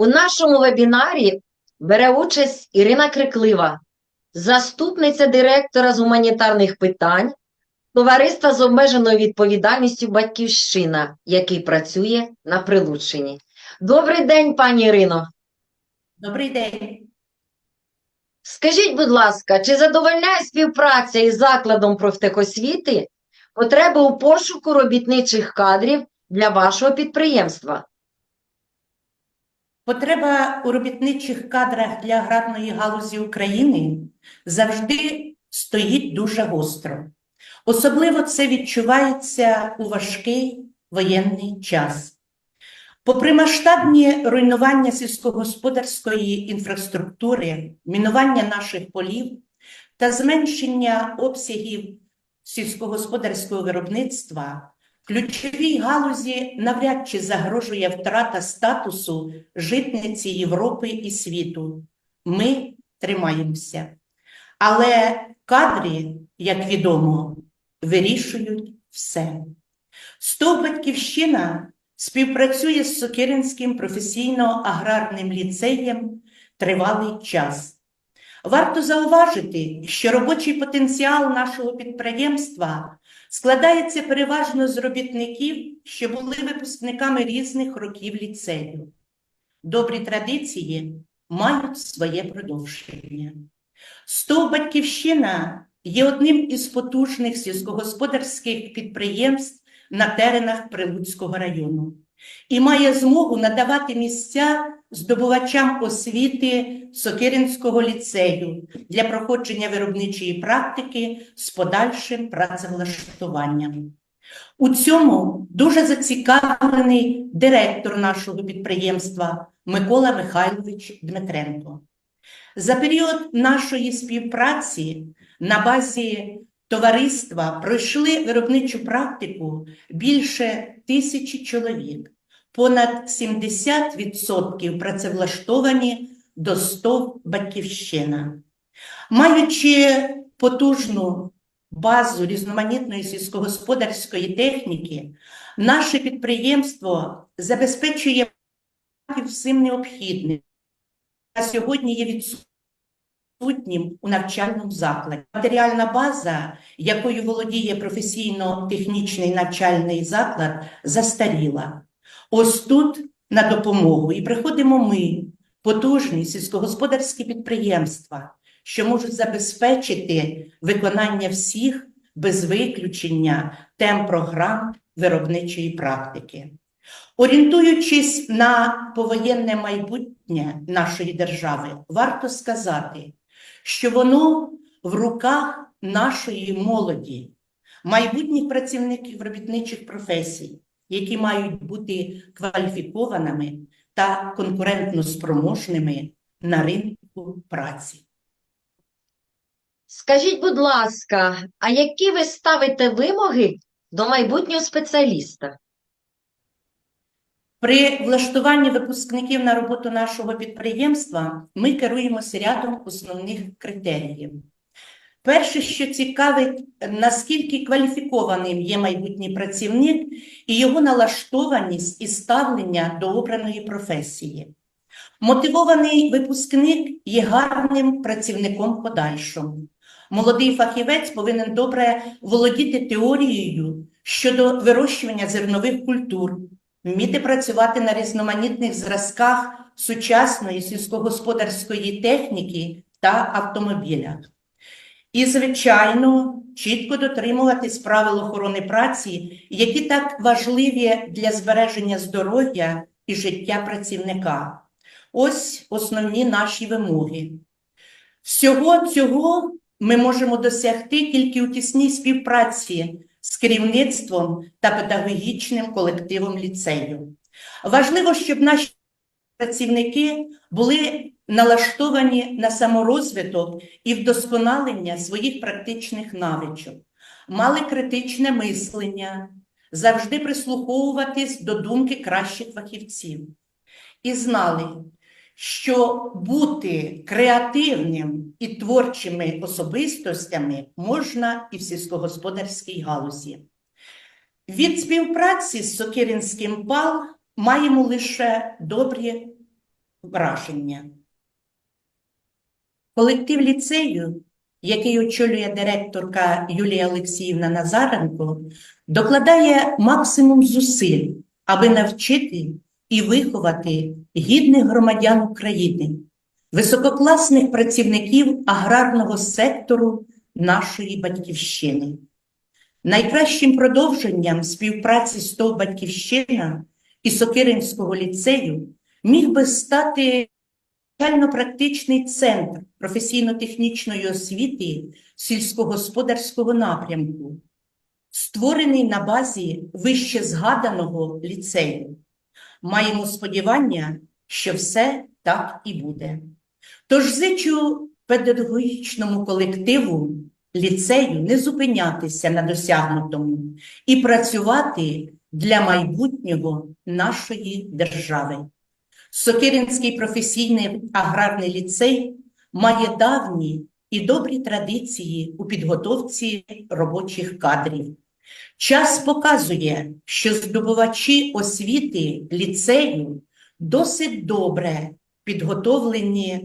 У нашому вебінарі бере участь Ірина Криклива, заступниця директора з гуманітарних питань Товариства з обмеженою відповідальністю Батьківщина, який працює на Прилуччині. Добрий день, пані Ірино. Добрий день. Скажіть, будь ласка, чи задовольняє співпраця із закладом профтехосвіти потреби у пошуку робітничих кадрів для вашого підприємства? Потреба у робітничих кадрах для аграрної галузі України завжди стоїть дуже гостро. Особливо це відчувається у важкий воєнний час. Попри масштабні руйнування сільськогосподарської інфраструктури, мінування наших полів та зменшення обсягів сільськогосподарського виробництва, ключовій галузі навряд чи загрожує втрата статусу житниці Європи і світу. Ми тримаємося. Але кадри, як відомо, вирішують все. СТОВ «Батьківщина» співпрацює з Сокиринським професійно-аграрним ліцеєм тривалий час. Варто зауважити, що робочий потенціал нашого підприємства складається переважно з робітників, що були випускниками різних років ліцею. Добрі традиції мають своє продовження. СТОВ «Батьківщина» є одним із потужних сільськогосподарських підприємств на теренах Прилуцького району і має змогу надавати місця здобувачам освіти Сокиринського ліцею для проходження виробничої практики з подальшим працевлаштуванням. У цьому дуже зацікавлений директор нашого підприємства Микола Михайлович Дмитренко. За період нашої співпраці на базі товариства пройшли виробничу практику більше тисячі чоловік, понад 70% працевлаштовані до 100 батьківщина. Маючи потужну базу різноманітної сільськогосподарської техніки, наше підприємство забезпечує всім необхідним. На сьогодні є відсутнім у навчальному закладі. Матеріальна база, якою володіє професійно-технічний навчальний заклад, застаріла. Ось тут на допомогу і приходимо ми, потужні сільськогосподарські підприємства, що можуть забезпечити виконання всіх без виключення тем програм виробничої практики. Орієнтуючись на повоєнне майбутнє нашої держави, варто сказати, що воно в руках нашої молоді, майбутніх працівників робітничих професій, які мають бути кваліфікованими та конкурентно спроможними на ринку праці. Скажіть, будь ласка, а які ви ставите вимоги до майбутнього спеціаліста? При влаштуванні випускників на роботу нашого підприємства ми керуємося рядом основних критеріїв. Перше, що цікавить, наскільки кваліфікованим є майбутній працівник і його налаштованість і ставлення до обраної професії. Мотивований випускник є гарним працівником подальшому. Молодий фахівець повинен добре володіти теорією щодо вирощування зернових культур, вміти працювати на різноманітних зразках сучасної сільськогосподарської техніки та автомобілях. І, звичайно, чітко дотримуватись правил охорони праці, які так важливі для збереження здоров'я і життя працівника. Ось основні наші вимоги. Всього цього ми можемо досягти тільки у тісній співпраці з керівництвом та педагогічним колективом ліцею. Важливо, щоб наші працівники були налаштовані на саморозвиток і вдосконалення своїх практичних навичок, мали критичне мислення, завжди прислуховуватись до думки кращих фахівців і знали, що бути креативним і творчими особистостями можна і в сільськогосподарській галузі. Від співпраці з Сокиринським ПАЛ маємо лише добрі враження. Колектив ліцею, який очолює директорка Юлія Олексіївна Назаренко, докладає максимум зусиль, аби навчити і виховати гідних громадян України, висококласних працівників аграрного сектору нашої батьківщини. Найкращим продовженням співпраці з ТОВ «Батьківщина» і Сокиринського ліцею міг би стати навчально-практичний центр професійно-технічної освіти сільськогосподарського напрямку, створений на базі вище згаданого ліцею. Маємо сподівання, що все так і буде. Тож зичу педагогічному колективу ліцею не зупинятися на досягнутому і працювати для майбутнього нашої держави. Сокиринський професійний аграрний ліцей має давні і добрі традиції у підготовці робочих кадрів. Час показує, що здобувачі освіти ліцею досить добре підготовлені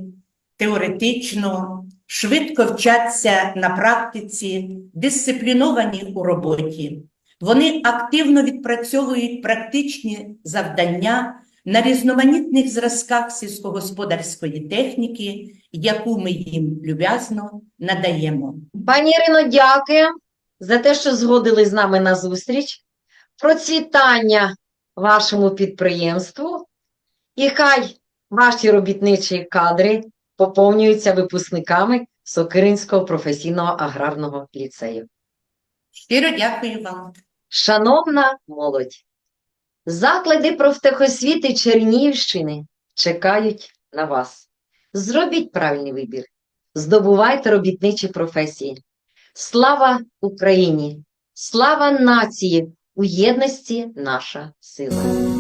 теоретично, швидко вчаться на практиці, дисципліновані у роботі. Вони активно відпрацьовують практичні завдання на різноманітних зразках сільськогосподарської техніки, яку ми їм люб'язно надаємо. Пані Ірино, дякую за те, що згодили з нами на зустріч. Процвітання вашому підприємству. І хай ваші робітничі кадри поповнюються випускниками Сокиринського професійного аграрного ліцею. Щиро дякую вам. Шановна молодь, заклади профтехосвіти Чернігівщини чекають на вас. Зробіть правильний вибір, здобувайте робітничі професії. Слава Україні! Слава нації! У єдності наша сила!